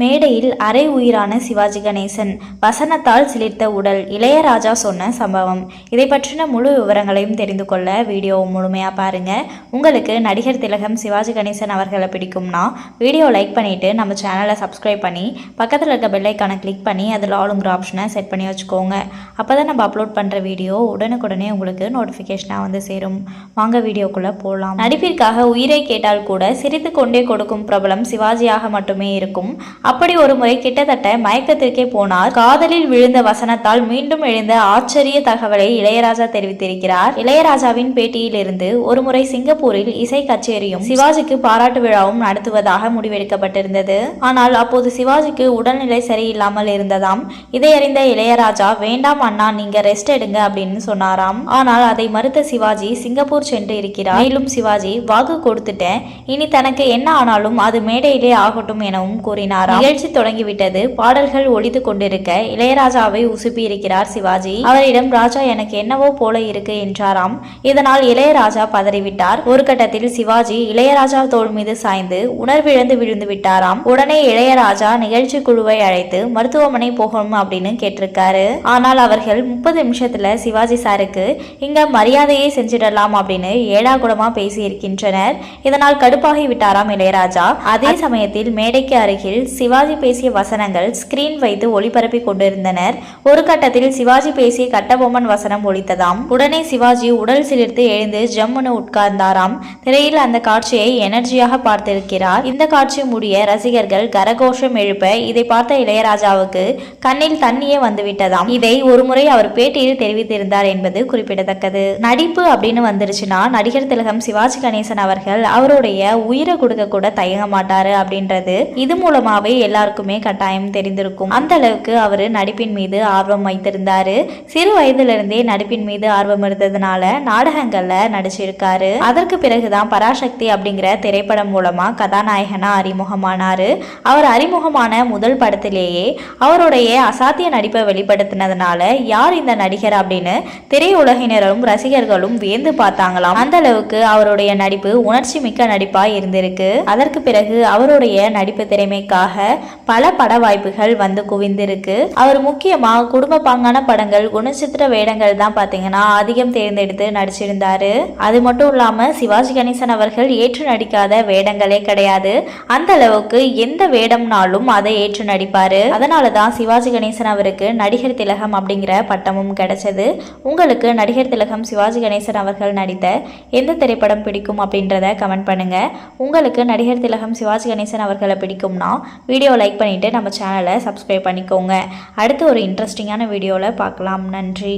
மேடையில் அரை உயிரான சிவாஜி கணேசன் வசனத்தால் சிலிர்த்த உடல் இளையராஜா சொன்ன சம்பவம். இதை பற்றின முழு விவரங்களையும் தெரிந்து கொள்ள வீடியோ முழுமையாக பாருங்கள் உங்களுக்கு நடிகர் திலகம் சிவாஜி கணேசன் அவர்களை பிடிக்கும்னா வீடியோ லைக் பண்ணிவிட்டு நம்ம சேனலை சப்ஸ்கிரைப் பண்ணி பக்கத்தில் இருக்க பெல்லைக்கான கிளிக் பண்ணி அதில் ஆளுங்கிற ஆப்ஷனை செட் பண்ணி வச்சுக்கோங்க. அப்போ தான் நம்ம அப்லோட் பண்ணுற வீடியோ உடனுக்குடனே உங்களுக்கு நோட்டிஃபிகேஷனாக வந்து சேரும். வாங்க வீடியோக்குள்ளே போகலாம் நடிப்பிற்காக உயிரை கேட்டால் கூட சிரித்து கொண்டே கொடுக்கும் பிரபலம் சிவாஜியாக மட்டுமே இருக்கும். அப்படி ஒரு முறை கிட்டத்தட்ட மயக்கத்திற்கே போனார் காதலில் விழுந்த வசனத்தால் மீண்டும் எழுந்த ஆச்சரிய தகவலை இளையராஜா தெரிவித்திருக்கிறார். இளையராஜாவின் பேட்டியிலிருந்து ஒருமுறை சிங்கப்பூரில் இசை கச்சேரியும் சிவாஜிக்கு பாராட்டு விழாவும் நடத்துவதாக முடிவெடுக்கப்பட்டிருந்தது. ஆனால் அப்போது சிவாஜிக்கு உடல்நிலை சரியில்லாமல் இருந்ததாம். இதை அறிந்த இளையராஜா வேண்டாம் அண்ணா நீங்க ரெஸ்ட் எடுங்க அப்படின்னு சொன்னாராம். ஆனால் அதை மறுத்த சிவாஜி சிங்கப்பூர் சென்று இருக்கிறார். மேலும் சிவாஜி வாக்கு கொடுத்துட்டேன். இனி தனக்கு என்ன ஆனாலும் அது மேடையிலே ஆகட்டும் எனவும் கூறினார். கூறினாராம் நிகழ்ச்சி தொடங்கிவிட்டது. பாடல்கள் ஒலித்து கொண்டிருக்க இளையராஜாவை உசுப்பி இருக்கிறார் சிவாஜி. அவரிடம் ராஜா எனக்கு என்னவோ போல இருக்கு என்றாராம். இதனால் இளையராஜா பதறிவிட்டார். ஒரு கட்டத்தில் சிவாஜி இளையராஜா தோள் மீது சாய்ந்து உணர்விழந்து விழுந்து விட்டாராம். உடனே இளையராஜா நிகழ்ச்சி குழுவை அழைத்து மருத்துவமனை போகணும் அப்படின்னு கேட்டிருக்காரு. ஆனால் அவர்கள் முப்பது நிமிஷத்துல சிவாஜி சாருக்கு இங்க மரியாதையை செஞ்சிடலாம் அப்படின்னு ஏழா குடமா பேசி இருக்கின்றனர் இதனால் கடுப்பாகி விட்டாராம் இளையராஜா. அதே சமயத்தில் மேடைக்கு அருகில் சிவாஜி பேசிய வசனங்கள் ஸ்கிரீன் வைத்து ஒளிபரப்பி கொண்டிருந்தனர். ஒரு கட்டத்தில் சிவாஜி பேசிய கட்டபொம்மன் வசனம் ஒழித்ததாம் உடனே சிவாஜி உடல் சிலிர்த்து எழுந்து ஜம்முன்னு உட்கார்ந்தாராம். திரையில் அந்த காட்சியை எனர்ஜியாக பார்த்திருக்கிறார். இந்த காட்சி முடிய ரசிகர்கள் கரகோஷம் எழுப்ப இதை பார்த்த இளையராஜாவுக்கு கண்ணில் தண்ணியே வந்துவிட்டதாம். இதை ஒருமுறை அவர் பேட்டியில் தெரிவித்திருந்தார் என்பது குறிப்பிடத்தக்கது. நடிப்பு அப்படின்னு வந்துருச்சுன்னா நடிகர் திலகம் சிவாஜி கணேசன் அவர்கள் அவருடைய உயிரை கொடுக்க கூட தயங்க மாட்டாரு அப்படின்றது. இது மூலமாவே எல்லாருக்குமே கட்டாயம் தெரிந்திருக்கும். அந்த அளவுக்கு அவர் நடிப்பின் மீது ஆர்வம் வைத்திருந்தாரு. சிறு வயதிலிருந்தே நடிப்பின் மீது ஆர்வம் இருந்ததுனால நாடகங்கள்ல நடிச்சிருக்காரு. அதற்கு பிறகுதான் பராசக்தி அப்படிங்கிற திரைப்படம் மூலமா கதாநாயகனா அறிமுகமானாரு. அவர் அறிமுகமான முதல் படத்திலேயே அவருடைய அசாத்திய நடிப்பை வெளிப்படுத்தினதுனால யார் இந்த நடிகர் அப்படின்னு திரையுலகினரும் ரசிகர்களும் வியந்து பார்த்தாங்களாம். அந்த அளவுக்கு அவருடைய நடிப்பு உணர்ச்சி மிக்க நடிப்பா இருந்திருக்கு. அதற்கு பிறகு அவருடைய நடிப்பு திறமைக்காக பல பட வாய்ப்புகள் வந்து குவிந்திருக்கு. அவர் முக்கியமாக குடும்ப பாங்கான படங்கள் குணச்சித்திர வேடங்கள் தான் பார்த்தீங்கன்னா அதிகம் தேர்ந்தெடுத்து நடிச்சிருந்தாரு. அது மட்டும் இல்லாமல் சிவாஜி கணேசன் அவர்கள் ஏற்று நடிக்காத வேடங்களே கிடையாது. அந்த அளவுக்கு எந்த வேடம்னாலும் அதை ஏற்று நடிப்பாரு. அதனாலதான் சிவாஜி கணேசன் அவருக்கு நடிகர் திலகம் அப்படிங்கிற பட்டமும் கிடைச்சது. உங்களுக்கு நடிகர் திலகம் சிவாஜி கணேசன் அவர்கள் நடித்த எந்த திரைப்படம் பிடிக்கும் அப்படின்றத கமெண்ட் பண்ணுங்க. உங்களுக்கு நடிகர் திலகம் சிவாஜி கணேசன் அவர்களை பிடிக்கும்னா வீடியோ லைக் பண்ணிவிட்டு நம்ம சேனலை சப்ஸ்கிரைப் பண்ணிக்கோங்க. அடுத்து ஒரு இன்ட்ரெஸ்டிங்கான வீடியோவில் பார்க்கலாம். நன்றி.